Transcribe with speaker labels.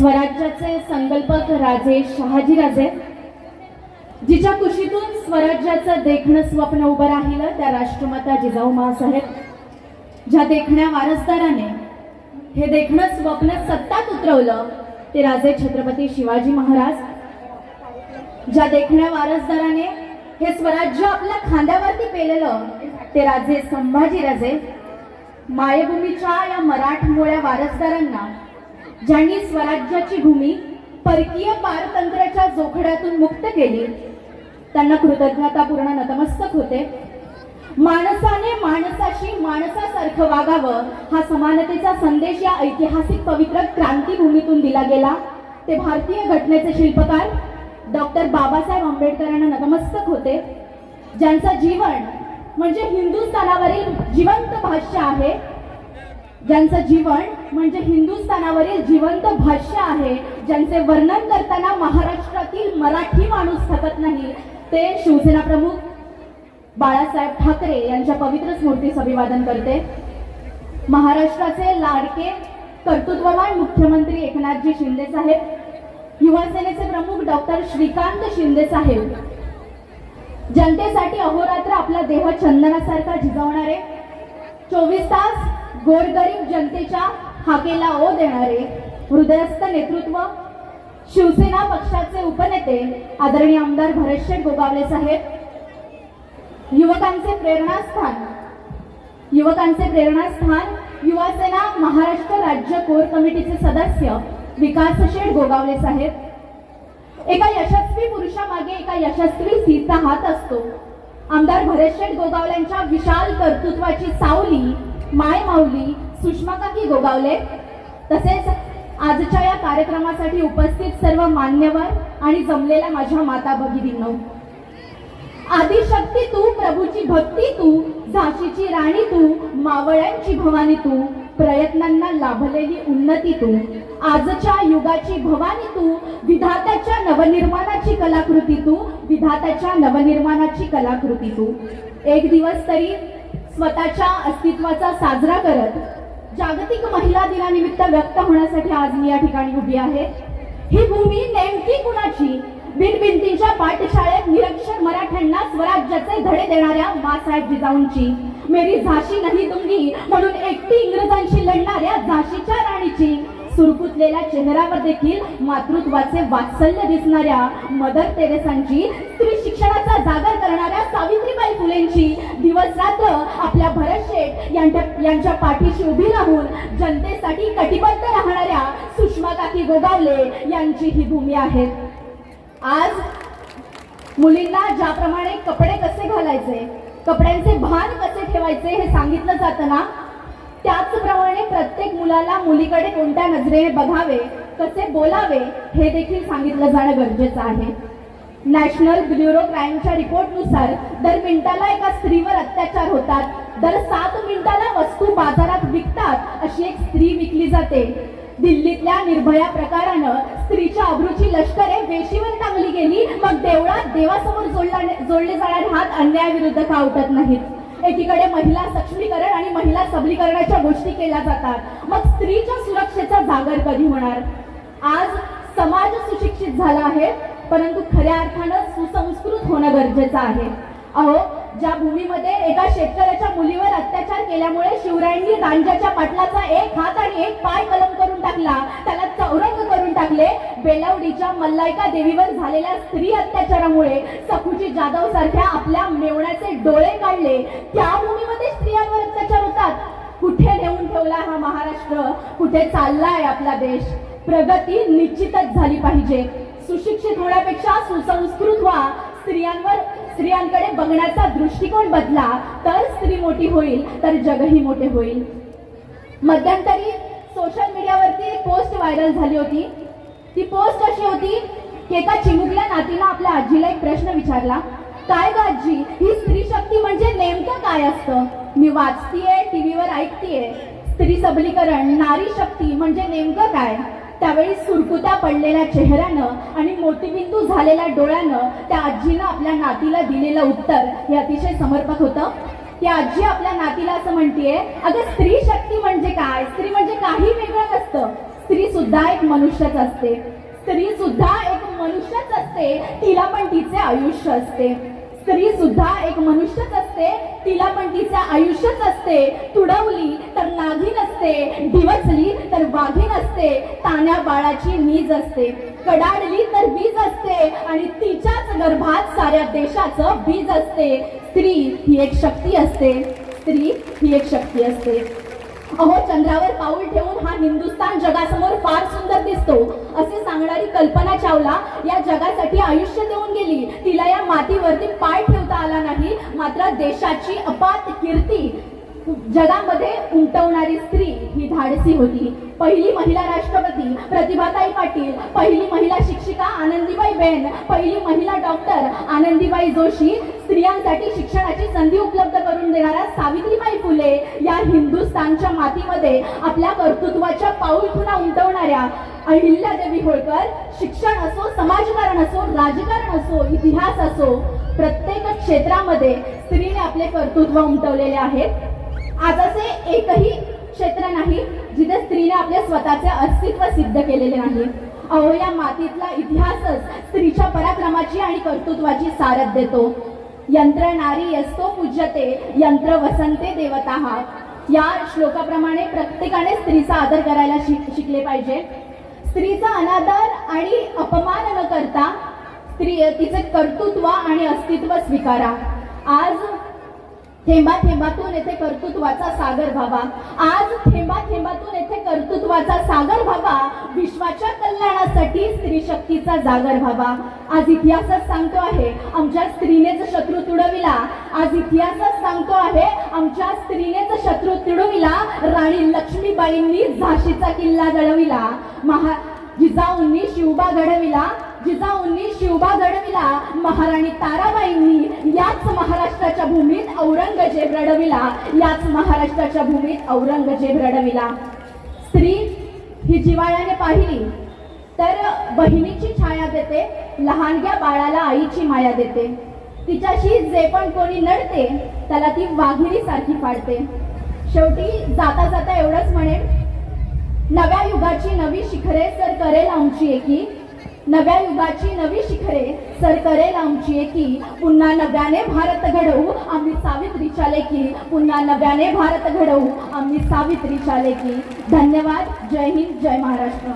Speaker 1: स्वराज्याचे संकल्पक राजे शहाजीराजे जिच्या कुशीतून स्वराज्याचं देखणं स्वप्न उभं राहिलं त्या राष्ट्रमाता जिजाऊ मासाहेब ज्या देखण्या वारसदाराने हे देखणं स्वप्न सत्तात उतरवलं ते राजे छत्रपती शिवाजी महाराज. ज्या देखण्या वारसदाराने हे स्वराज्य आपल्या खांद्यावरती पेलेलं ते राजे संभाजीराजे मायभूमीच्या या मराठमोळ्या वारसदारांना ज्यांनी स्वराज्याची भूमी परकीय पारतंत्र्याच्या जोखड्यातून मुक्त केली त्यांना कृतज्ञतापूर्ण नतमस्तक होते. माणसाने माणसाशी माणसासारखं वागावं हा समानतेचा संदेश या ऐतिहासिक पवित्र क्रांतीभूमीतून दिला गेला. ते भारतीय घटनेचे शिल्पकार डॉक्टर बाबासाहेब आंबेडकरांना नतमस्तक होते. ज्यांचं जीवन म्हणजे हिंदुस्थानावरील जिवंत भाष्य आहे ज्यांचं जीवन म्हणजे हिंदुस्थानावरील जिवंत भाष्य आहे ज्यांचे वर्णन करताना महाराष्ट्रातील मराठी माणूस थकत नाही ते शिवसेना प्रमुख बाळासाहेब ठाकरे यांच्या पवित्र स्मृतीस अभिवादन करते. महाराष्ट्राचे लाडके कर्तृत्ववान मुख्यमंत्री एकनाथजी शिंदे साहेब युवा सेनेचे प्रमुख डॉक्टर श्रीकांत शिंदे साहेब. जनतेसाठी अहोरात्र आपला देह चंदनासारखा झिजवणारे चोवीस तास गोरगरीब जनतेच्या हाकेला ओ देणारे हृदयस्थ नेतृत्व शिवसेना पक्षाचे उपनेते आदरणीय आमदार भरतशेठ गोगावले साहेब युवकांचे प्रेरणास्थान युवकांचे प्रेरणास्थान युवासेना महाराष्ट्र राज्य कोर कमिटीचे सदस्य विकास शेठ गोगावले साहेब. एका यशस्वी पुरुषामागे एका यशस्वी स्त्रीचा हात असतो. आमदार भरतशेठ गोगावल्यांच्या विशाल कर्तृत्वाची सावली माय माऊली सुषमा काकी गोगावले. तसेच आजच्या या कार्यक्रमासाठी उपस्थित सर्व मान्यवर आणि जमलेल्या माझ्या माता भगिनींनो. आदिशक्ती तू प्रभूची भक्ती तू झाशीची राणी तू मावळ्यांची भवानी तू प्रयत्नांना लाभलेली उन्नती तू आजच्या युगाची भवानी तू विधात्याच्या नवनिर्माणाची कलाकृती तू विधात्याच्या नवनिर्माणाची कलाकृती तू. एक दिवस तरी स्वतःच्या अस्तित्वाचा साजरा करत जागतिक महिला दिनानिमित्त व्यक्त होण्यासाठी आज मी या ठिकाणी उभी आहे. ही भूमी नेमकी कुणाची? बिनबिंतीच्या पाठशाळेत निरक्षर मराठ्यांना स्वराज्याचे धडे देणाऱ्या बासाहेब जिजाऊंची. मेरी झाशी नाही दुंगी म्हणून एकटी इंग्रजांशी लढणाऱ्या झाशीच्या राणीची. सुरकुतलेल्या चेहऱ्यावर देखील मातृत्वाचे वात्सल्य दिसणाऱ्या मदर तेरेसांची स्त्री यांच्या यांच्या पाठीशी उभी राहून जनतेसाठी कटिबद्ध राहणाऱ्या सुषमा काकी गोगावले यांची ही भूमी आहे. आज मुलींना ज्याप्रमाणे कपडे कसे घालायचे कपड्यांचे भान कसे ठेवायचे हे सांगितलं जातं ना? त्याचप्रमाणे प्रत्येक मुलाला मुलीकडे कोणत्या नजरेने बघावे कसे बोलावे हे देखील सांगितलं जाणं गरजेचं आहे. नॅशनल ब्युरो क्राईमच्या रिपोर्टनुसार दर मिनिटाला एका स्त्रीवर अत्याचार होतात. दर सात मिनिटाला वस्तू बाजारात विकतात अशी एक स्त्री विकली जाते. दिल्लीतल्या निर्भया प्रकारानं स्त्रीच्या अब्रूची लष्करे वेशीवर टांगली गेली मग देवळात देवासमोर जोडला जोडले जाणारे हात अन्यायाविरुद्ध का उठत नाहीत? एकीकडे महिला सक्षमीकरण आणि महिला सबलीकरणाच्या गोष्टी केल्या जातात. मग स्त्रीच्या सुरक्षेचा जागर कधी होणार? आज समाज सुशिक्षित झाला आहे परंतु खऱ्या अर्थानं सुसंस्कृत होणं गरजेचं आहे. अहो ज्या भूमीमध्ये एका शेतकऱ्याच्या मुलीवर अत्याचार केल्यामुळे शिवरायांनी रांजाच्या पाटलाचा एक हात आणि एक पाय कलम करून टाकला. त्याला चौरंग करून टाकले. बेलवडीच्या मल्लायका देवीवर झालेल्या स्त्री अत्याचारामुळे सखुजी जाधव सारख्या आपल्या मेवण्याचे डोळे काढले. त्या भूमीमध्ये स्त्रियांवर अत्याचार होतात. कुठे नेऊन ठेवला हा महाराष्ट्र? कुठे चाललाय आपला देश? प्रगती निश्चितच झाली पाहिजे. सुशिक्षित होण्यापेक्षा सुसंस्कृत व्हा. स्त्रियांवर स्त्रियांकडे बघण्याचा दृष्टिकोन बदला तर स्त्री मोठी होईल तर जगही मोठे होईल. मध्यंतरी सोशल मीडियावरती पोस्ट व्हायरल झाली होती. ती पोस्ट अशी होती की एका चिमुकल्या नातीनं आपल्या आजीला एक प्रश्न विचारला काय ग आजी ही स्त्री शक्ती म्हणजे नेमकं काय असतं? मी वाचतीये टीव्हीवर ऐकतीये. स्त्री सबलीकरण नारी शक्ती म्हणजे नेमकं काय? त्यावेळी सुरकुत्या पडलेल्या चेहऱ्यानं आणि मोतीबिंदू झालेल्या डोळ्यानं त्या आजीनं आपल्या नातीला दिलेलं उत्तर हे अतिशय समर्पक होतं. ती आजी आपल्या नातीला असं म्हणतीये अगं स्त्री शक्ती म्हणजे काय? स्त्री म्हणजे काही वेगळं नसतं. स्त्री सुद्धा एक मनुष्यच असते. स्त्री सुद्धा एक मनुष्यच असते. तिला पण तिचे आयुष्य असते. स्त्री सुद्धा एक मनुष्यच असते तिला पण तिचं आयुष्यच असते. तुडवली तर नागिन असते डिवचली तर वाघीण असते तान्या बाळाची नीज असते. कडाडली तर बीज असते आणि तिच्याच गर्भात साऱ्या देशाचं बीज असते. स्त्री ही एक शक्ती असते. स्त्री ही एक शक्ती असते. अहो चंद्रावर पाऊल ठेवून हा हिंदुस्थान जगासमोर फार सुंदर दिसतो. असे सांगणारी कल्पना चावला या जगासाठी आयुष्य देऊन गेली. तिला या मातीवरती पाय ठेवता आला नाही मात्र देशाची अपात कीर्ती जगामध्ये उमटवणारी स्त्री ही धाडसी होती. पहिली महिला राष्ट्रपती प्रतिभाताई पाटील पहिली महिला शिक्षिका आनंदीबाई बेन पहिली महिला डॉक्टर आनंदीबाई जोशी स्त्रियांसाठी शिक्षणाची संधी उपलब्ध करून देणाऱ्या सावित्रीबाई फुले या हिंदुस्थानच्या मातीमध्ये आपल्या कर्तृत्वाच्या पाऊल खुणा उमटवणाऱ्या अहिल्यादेवी होळकर शिक्षण असो समाजकारण असो राजकारण असो इतिहास असो प्रत्येक क्षेत्रामध्ये स्त्रीने आपले कर्तृत्व उमटवलेले आहेत. आज असे एकही क्षेत्र नाही जिथे स्त्रीने आपले स्वतःचे अस्तित्व सिद्ध केलेले नाही. अहो या मातीतला इतिहासच स्त्रीच्या पराक्रमाची आणि कर्तृत्वाची सारथ देतो. यंत्र नारी असतो पूज्यते यंत्र वसंते देवता. या श्लोकाप्रमाणे प्रत्येकाने स्त्रीचा आदर करायला शिक शिकले पाहिजे. स्त्रीचा अनादर आणि अपमान न करता स्त्री तिचे कर्तृत्व आणि अस्तित्व स्वीकारा. आज थेंबा थेंबातून येथे कर्तृत्वाचा सागर व्हावा. आज थेंबा थेंबातून येथे कर्तृत्वाचा सागर व्हावा. विश्वाच्या कल्याणासाठी स्त्री शक्तीचा जागर व्हावा. आज इतिहासच सांगतो आहे आमच्या स्त्रीनेच शत्रू तुडविला. आज इतिहासच सांगतो आहे आमच्या स्त्रीनेच शत्रू तुडविला. राणी लक्ष्मीबाईंनी झाशीचा किल्ला जळविला. महा जिजाऊंनी शिवबा घडविला. जिजाऊंनी शिवबा घडविला महाराणी ताराबाईंनी याच महाराष्ट्राच्या भूमीत औरंगजेब रडविला याच महाराष्ट्राच्या भूमीत औरंगजेब रडविला. स्त्री ही जिवाळ्याने पाहिली तर बहिणीची छाया देते लहानग्या बाळाला आईची माया देते. तिच्याशी जे पण कोणी नडते त्याला ती वाघिणी सारखी शेवटी जाता जाता एवढंच म्हणेन नव्या युगाची नवी शिखरे सर करेल आमची एकी नव्या युगाची नवी शिखरे सर करेल आमची एकी. पुन्हा नव्याने भारत घडवू आम्ही सावित्रीच्या लेखी पुन्हा नव्याने भारत घडवू आम्ही सावित्रीच्या लेखी धन्यवाद. जय हिंद जय महाराष्ट्र.